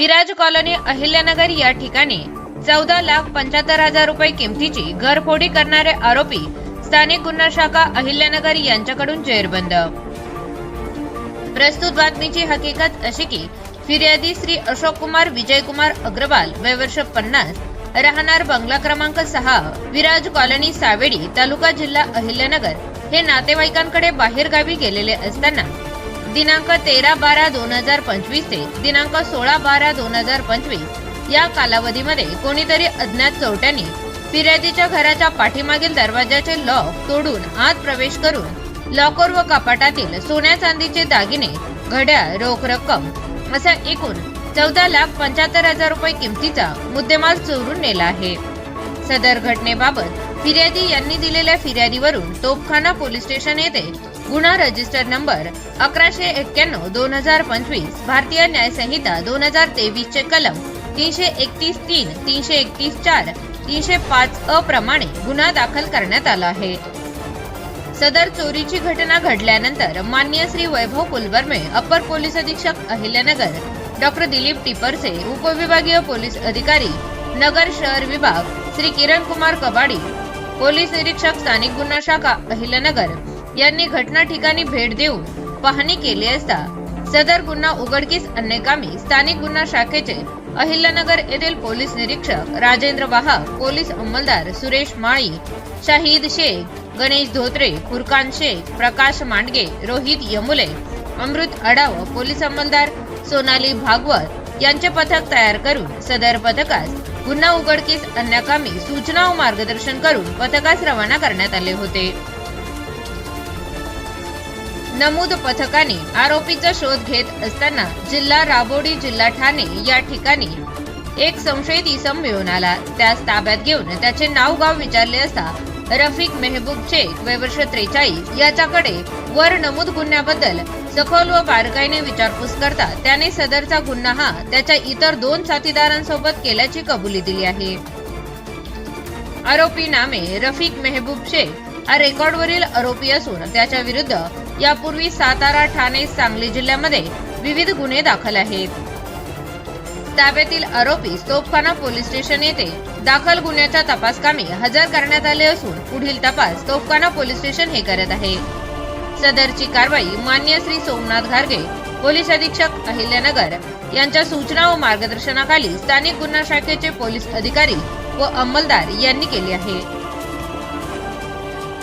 Viraj colony Ahilyanagar या ठिकाणी चौदा लाख पंच्याहत्तर हजार रुपये किमतीची घरफोडी करणारे आरोपी स्थानिक गुन्हा शाखा अहिल्यानगर यांच्याकडून जेरबंद. प्रस्तुत बातमीची हकीकत अशी की फिर्यादी श्री अशोक कुमार विजय कुमार अग्रवाल वय वर्ष पन्नास राहणार बंगला क्रमांक सहा विराज कॉलनी सावेडी तालुका जिल्हा अहिल्यानगर हे नातेवाईकांकडे बाहेरगावी गेलेले असताना दिनांक तेरा बारा दोन हजार पंचवीस ते दिनांक सोळा बारा दोन हजार पंचवीस या कालावधीमध्ये कोणीतरी अज्ञात चोरट्यांनी फिर्यादीच्या घराच्या पाठीमागील दरवाजाचे लॉक तोडून आत प्रवेश करून लॉकर व कपाटातील सोन्या चांदीचे दागिने घड्याळ रोख रक्कम असा एकूण चौदा लाख पंच्याहत्तर हजार रुपये किमतीचा मुद्देमाल चोरून नेला आहे. सदर घटनेबाबत फिर्यादी यांनी दिलेल्या फिर्यादीवरून तोपखाना पोलीस स्टेशन येथे गुन्हा रजिस्टर नंबर अकराशे एक्क्याण्णव दोन हजार पंचवीस भारतीय न्यायसंहिता दोन हजार तेवीस चे कलम तीनशे एकतीस तीन तीनशे एकतीस चार तीनशे पाच अ प्रमाणे गुन्हा दाखल करण्यात आला आहे. सदर चोरीची घटना घडल्यानंतर मान्य श्री वैभव कुलवर्मे अप्पर पोलीस अधीक्षक अहिल्यानगर डॉक्टर दिलीप टिपरसे उपविभागीय पोलीस अधिकारी नगर शहर विभाग श्री किरण कुमार कबाडी पोलीस निरीक्षक स्थानिक गुन्हा शाखा अहिलनगर यांनी घटना ठिकाणी भेट देऊन पाहणी केली असता सदर गुन्हा उघडकीस अन्यकामी स्थानिक गुन्हा शाखेचे अहिल्यानगर येथील पोलीस निरीक्षक राजेंद्र वाहक पोलीस अंमलदार सुरेश माळी शाहिद शेख गणेश धोत्रे फुरकान शेख प्रकाश मांडगे रोहित यमुले अमृत अडाव पोलीस अंमलदार सोनाली भागवत यांचे पथक तयार करून सदर पथकास गुन्हा उघडकीस आणण्याकामी सूचना व मार्गदर्शन करून पथकास रवाना करण्यात आले होते. नमूद पथकाने आरोपीचा शोध घेत असताना जिल्हा राबोडी जिल्हा ठाणे या ठिकाणी एक संशयित इसम मिळून आला. त्यास ताब्यात घेऊन त्याचे नाव गाव विचारले असता रफिक मेहबूब शेख वय वर्ष त्रेचाळीस याच्याकडे वर नमूद गुन्ह्याबद्दल सखोल व बारकाईने विचारपूस करता त्याने सदरचा गुन्हा हा त्याच्या इतर दोन साथीदारांसोबत केल्याची कबुली दिली आहे. आरोपी नामे रफिक मेहबूब शेख हा रेकॉर्डवरील आरोपी असून त्याच्या विरुद्ध यापूर्वी सातारा ठाणे सांगली जिल्ह्यामध्ये विविध गुन्हे दाखल आहेत. ताब्यातील आरोपी तोफखाना पोलीस स्टेशन येथे दाखल गुन्ह्याच्या तपासकामी हजर करण्यात आले असून पुढील तपास तोफखाना पोलीस स्टेशन हे करत आहे. सदरची कारवाई मान्य श्री सोमनाथ घारगे पोलीस अधीक्षक अहिल्यानगर यांच्या सूचना व मार्गदर्शनाखाली स्थानिक गुन्हा शाखेचे पोलीस अधिकारी व अंमलदार यांनी केली आहे.